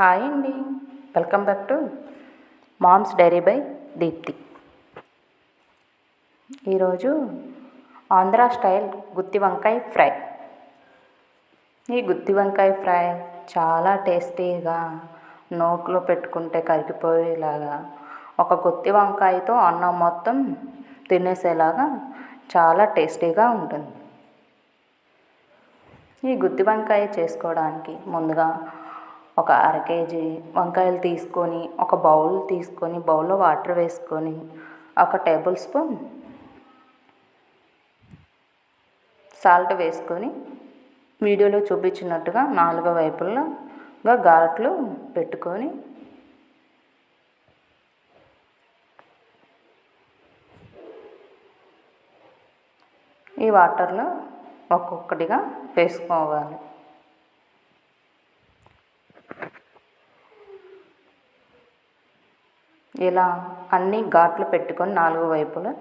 Hi అండి. Welcome back to moms diary by Deepthi. ఈరోజు Andhra style గుత్తి వంకాయ ఫ్రై. ఈ గుత్తి వంకాయ ఫ్రై చాలా టేస్టీగా నోట్లో పెట్టుకుంటే కరిగిపోయేలాగా ఒక గుత్తి వంకాయతో అన్నం మొత్తం తినేసేలాగా చాలా టేస్టీగా ఉంటుంది. ఈ గుత్తి వంకాయ చేసుకోవడానికి ముందుగా ఒక అర కేజీ వంకాయలు తీసుకొని ఒక బౌల్ తీసుకొని బౌల్లో వాటర్ వేసుకొని ఒక టేబుల్ స్పూన్ సాల్ట్ వేసుకొని వీడియోలో చూపించినట్టుగా నాలుగో వైపులుగా ఘాట్లు పెట్టుకొని ఈ వాటర్లో ఒక్కొక్కటిగా వేసుకోవాలి. ఇలా అన్ని ఘాట్లు పెట్టుకొని నాలుగు వైపులా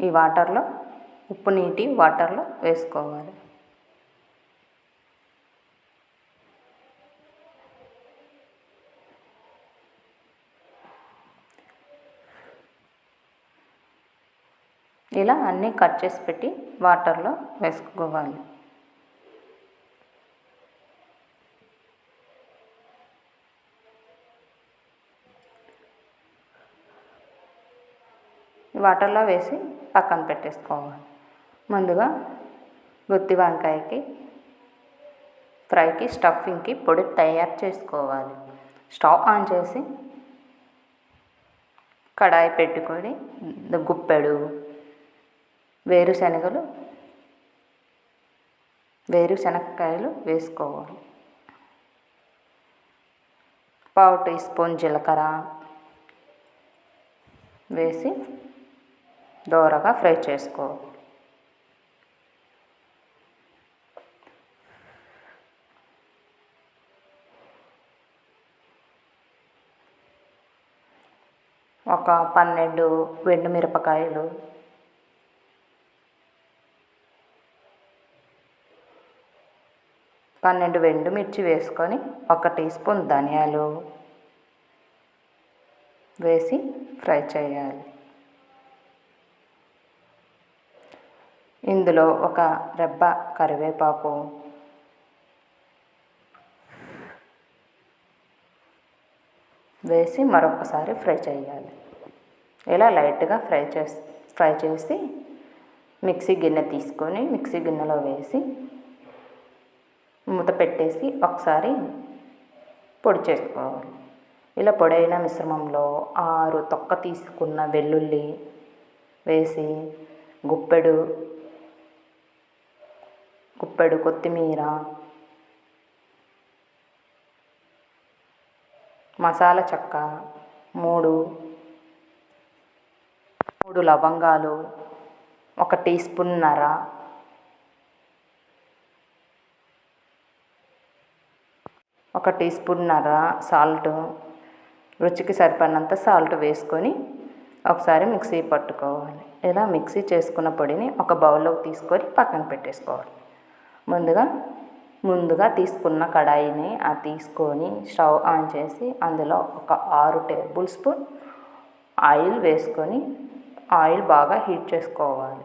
ఈ వాటర్లో ఉప్పు నీటి వాటర్లో వేసుకోవాలి. ఇలా అన్నీ కట్ చేసి పెట్టి వాటర్లో వేసుకోవాలి. వాటర్లో వేసి పక్కన పెట్టేసుకోవాలి. ముందుగా గుత్తి వంకాయకి ఫ్రైకి స్టఫింగ్కి పొడి తయారు చేసుకోవాలి. స్టవ్ ఆన్ చేసి కడాయి పెట్టుకొని గుప్పెడు వేరుశనగలు వేరుశనగకాయలు వేసుకోవాలి. పావు టీ స్పూన్ జీలకర్ర వేసి దోరగా ఫ్రై చేసుకో. ఒక పన్నెండు వెండు మిరపకాయలు. పన్నెండు వెండు మిర్చి వేసుకొని ఒక టీ స్పూన్ ధనియాలు వేసి ఫ్రై చేయాలి. ఇందులో ఒక రెబ్బ కరివేపాకు. వేసి మరొకసారి ఫ్రై చేయాలి. ఇలా లైట్గా ఫ్రై చేసి ఫ్రై చేసి మిక్సీ గిన్నె తీసుకొని మిక్సీ గిన్నెలో వేసి మూత పెట్టేసి ఒకసారి పొడి చేసుకోవాలి. ఇలా పొడైన మిశ్రమంలో ఆరు తొక్క తీసుకున్న వెల్లుల్లి వేసి గుప్పెడు గుప్పెడు కొత్తిమీర మసాలా చెక్క మూడు మూడు లవంగాలు ఒక టీ స్పూన్ నర ఒక టీ స్పూన్ నర సాల్ట్ రుచికి సరిపడినంత సాల్ట్ వేసుకొని ఒకసారి మిక్సీ పట్టుకోవాలి. ఇలా మిక్సీ చేసుకున్న పొడిని ఒక బౌల్లోకి తీసుకొని పక్కన పెట్టేసుకోవాలి. ముందుగా ముందుగా తీసుకున్న కడాయిని ఆ తీసుకొని స్టవ్ ఆన్ చేసి అందులో ఒక ఆరు టేబుల్ స్పూన్ ఆయిల్ వేసుకొని ఆయిల్ బాగా హీట్ చేసుకోవాలి.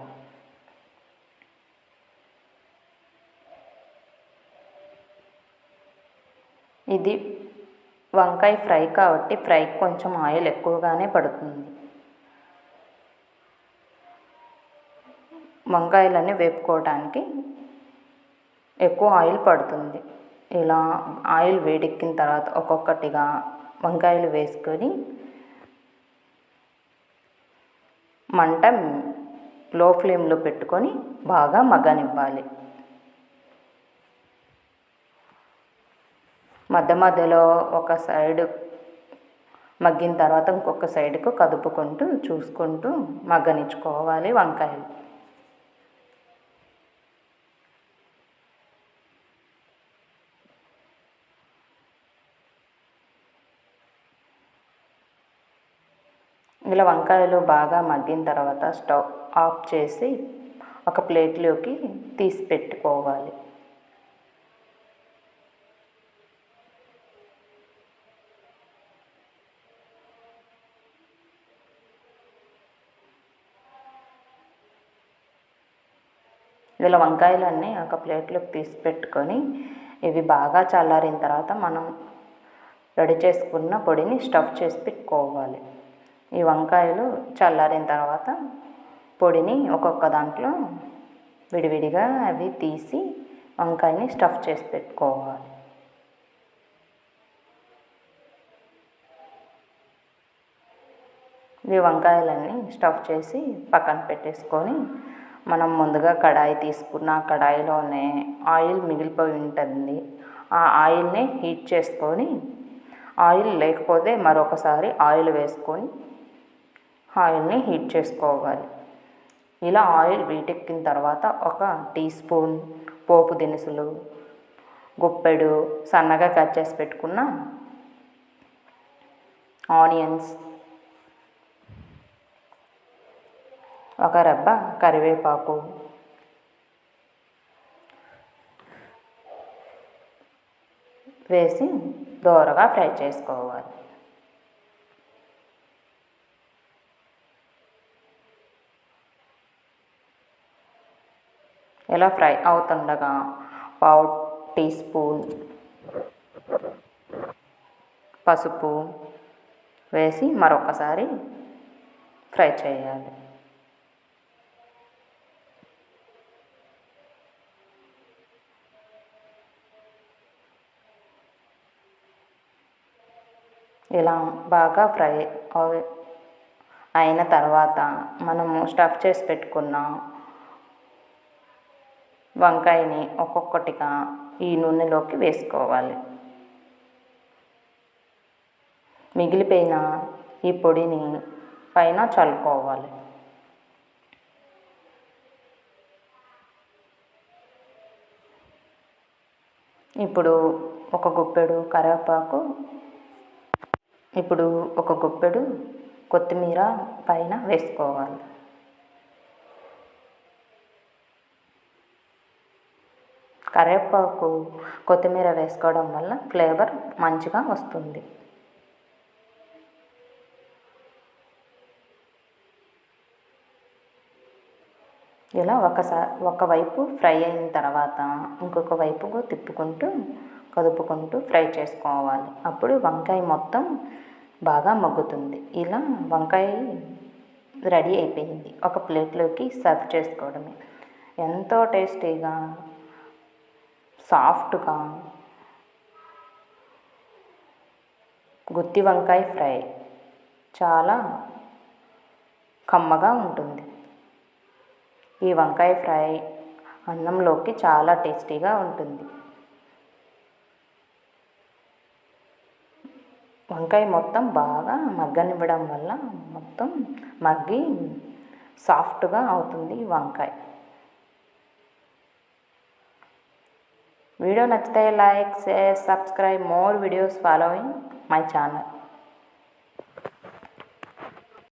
ఇది వంకాయ ఫ్రై కాబట్టి ఫ్రైకి కొంచెం ఆయిల్ ఎక్కువగానే పడుతుంది. వంకాయలన్నీ వేపుకోవడానికి ఎక్కువ ఆయిల్ పడుతుంది. ఇలా ఆయిల్ వేడెక్కిన తర్వాత ఒక్కొక్కటిగా వంకాయలు వేసుకొని మంట లో ఫ్లేమ్లో పెట్టుకొని బాగా మగ్గనివ్వాలి. మధ్య మధ్యలో ఒక సైడ్ మగ్గిన తర్వాత ఇంకొక సైడ్కు కదుపుకుంటూ చూసుకుంటూ మగ్గనిచ్చుకోవాలి వంకాయలు. ఇలా వంకాయలు బాగా మగ్గిన తర్వాత స్టవ్ ఆఫ్ చేసి ఒక ప్లేట్లోకి తీసి పెట్టుకోవాలి. ఇలా వంకాయలన్నీ ఒక ప్లేట్లోకి తీసి పెట్టుకొని ఇవి బాగా చల్లారిన తర్వాత మనం రెడీ చేసుకున్న పొడిని స్టఫ్ చేసి పెట్టుకోవాలి. ఈ వంకాయలు చల్లారిన తర్వాత పొడిని ఒక్కొక్క దాంట్లో విడివిడిగా అవి తీసి వంకాయని స్టఫ్ చేసి పెట్టుకోవాలి. ఈ వంకాయలన్నీ స్టఫ్ చేసి పక్కన పెట్టేసుకొని మనం ముందుగా కడాయి తీసుకున్న కడాయిలోనే ఆయిల్ మిగిలిపోయి ఉంటుంది. ఆ ఆయిల్ని హీట్ చేసుకొని ఆయిల్ లేకపోతే మరొకసారి ఆయిల్ వేసుకొని ఆయిల్ని హీట్ చేసుకోవాలి. ఇలా ఆయిల్ వీటెక్కిన తర్వాత ఒక టీ స్పూన్ పోపు దినుసులు గుప్పెడు సన్నగా కట్ చేసి పెట్టుకున్న ఆనియన్స్ ఒక రెబ్బ కరివేపాకు వేసి దోరగా ఫ్రై చేసుకోవాలి. ఇలా ఫ్రై అవుతుండగా పావు టీ స్పూన్ పసుపు వేసి మరొకసారి ఫ్రై చేయాలి. ఇలా బాగా ఫ్రై అయిన తర్వాత మనము స్టఫ్ చేసి పెట్టుకున్న వంకాయని ఒక్కొక్కటిగా ఈ నూనెలోకి వేసుకోవాలి. మిగిలిపోయిన ఈ పొడిని పైన చల్లుకోవాలి. ఇప్పుడు ఒక గుప్పెడు కరివేపాకు ఇప్పుడు ఒక గుప్పెడు కొత్తిమీర పైన వేసుకోవాలి. కరివేపాకు కొత్తిమీర వేసుకోవడం వల్ల ఫ్లేవర్ మంచిగా వస్తుంది. ఇలా ఒకసారి ఒకవైపు ఫ్రై అయిన తర్వాత ఇంకొక వైపుకు తిప్పుకుంటూ కదుపుకుంటూ ఫ్రై చేసుకోవాలి. అప్పుడు వంకాయ మొత్తం బాగా మగ్గుతుంది. ఇలా వంకాయ రెడీ అయిపోయింది. ఒక ప్లేట్లోకి సర్వ్ చేసుకోవడమే. ఎంతో టేస్టీగా సాఫ్ట్గా గుత్తి వంకాయ ఫ్రై చాలా కమ్మగా ఉంటుంది. ఈ వంకాయ ఫ్రై అన్నంలోకి చాలా టేస్టీగా ఉంటుంది. వంకాయ మొత్తం బాగా మగ్గనివ్వడం వల్ల మొత్తం మగ్గి సాఫ్ట్గా అవుతుంది వంకాయ. వీడియో నచ్చితే like share subscribe more videos following my channel.